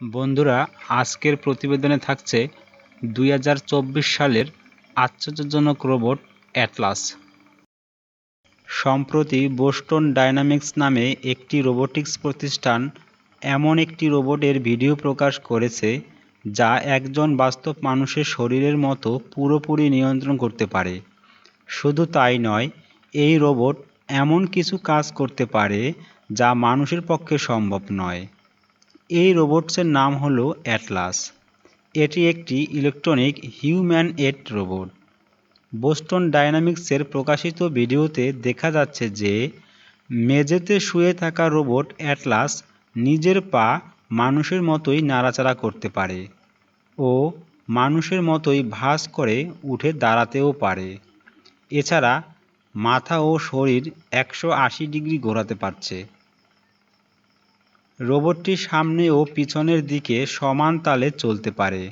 বন্ধুরা, আজকের প্রতিবেদনে থাকছে দুই হাজার চব্বিশ সালের আশ্চর্যজনক রোবট অ্যাটলাস। সম্প্রতি বোস্টন ডায়নামিক্স নামে একটি রোবোটিক্স প্রতিষ্ঠান এমন একটি রোবটের ভিডিও প্রকাশ করেছে, যা একজন বাস্তব মানুষের শরীরের মতো পুরোপুরি নিয়ন্ত্রণ করতে পারে। শুধু তাই নয়, এই রোবট এমন কিছু কাজ করতে পারে যা মানুষের পক্ষে সম্ভব নয়। এই রোবটসের নাম হল অ্যাটলাস। এটি একটি electronic human humanoid robot. Boston ডায়নামিক্সের প্রকাশিত ভিডিওতে দেখা যাচ্ছে যে, মেঝেতে শুয়ে থাকা রোবট অ্যাটলাস নিজের পা মানুষের মতোই নাড়াচাড়া করতে পারে ও মানুষের মতোই ভাঁজ করে উঠে দাঁড়াতেও পারে। এছাড়া মাথা ও শরীর একশো আশি ডিগ্রি ঘোরাতে পারছে। রোবটটি সামনে ও পিছনের দিকে সমান তালে চলতে পারে।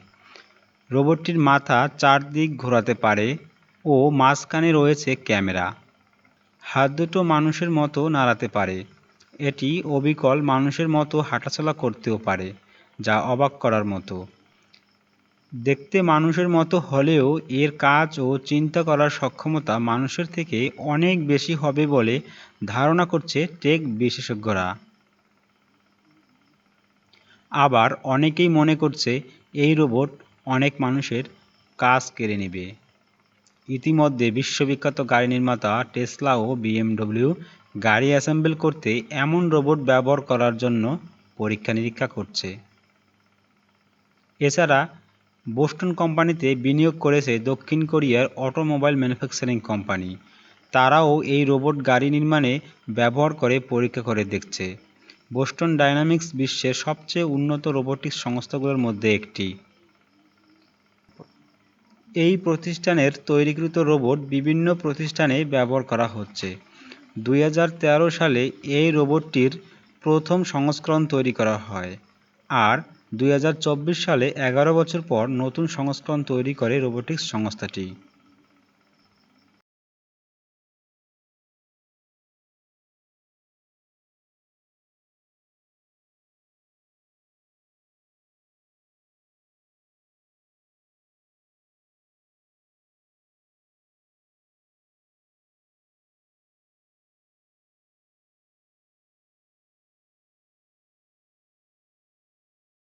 রোবটটির মাথা চারদিক ঘোরাতে পারে ও মাঝখানে রয়েছে ক্যামেরা। হাত দুটো মানুষের মতো নাড়াতে পারে। এটি অবিকল মানুষের মতো হাঁটাচলা করতেও পারে, যা অবাক করার মতো। দেখতে মানুষের মতো হলেও এর কাজ ও চিন্তা করার সক্ষমতা মানুষের থেকে অনেক বেশি হবে বলে ধারণা করছে টেক বিশেষজ্ঞরা। আবার অনেকেই মনে করছে এই রোবট অনেক মানুষের কাজ কেড়ে নেবে। ইতিমধ্যে বিশ্ববিখ্যাত গাড়ি নির্মাতা টেসলা ও বিএমডব্লিউ গাড়ি অ্যাসেম্বল করতে এমন রোবট ব্যবহার করার জন্য পরীক্ষা নিরীক্ষা করছে। এছাড়া বোস্টন কোম্পানিতে বিনিয়োগ করেছে দক্ষিণ কোরিয়ার অটোমোবাইল ম্যানুফ্যাকচারিং কোম্পানি। তারাও এই রোবট গাড়ি নির্মাণে ব্যবহার করে পরীক্ষা করে দেখছে। বোস্টন ডায়নামিক্স বিশ্বের সবচেয়ে উন্নত রোবোটিক্স সংস্থাগুলোর মধ্যে একটি। এই প্রতিষ্ঠানের তৈরিকৃত রোবট বিভিন্ন প্রতিষ্ঠানে ব্যবহার করা হচ্ছে। দুই হাজার তেরো সালে এই রোবটটির প্রথম সংস্করণ তৈরি করা হয় আর দুই হাজার চব্বিশ সালে এগারো বছর পর নতুন সংস্করণ তৈরি করে রোবোটিক্স সংস্থাটি।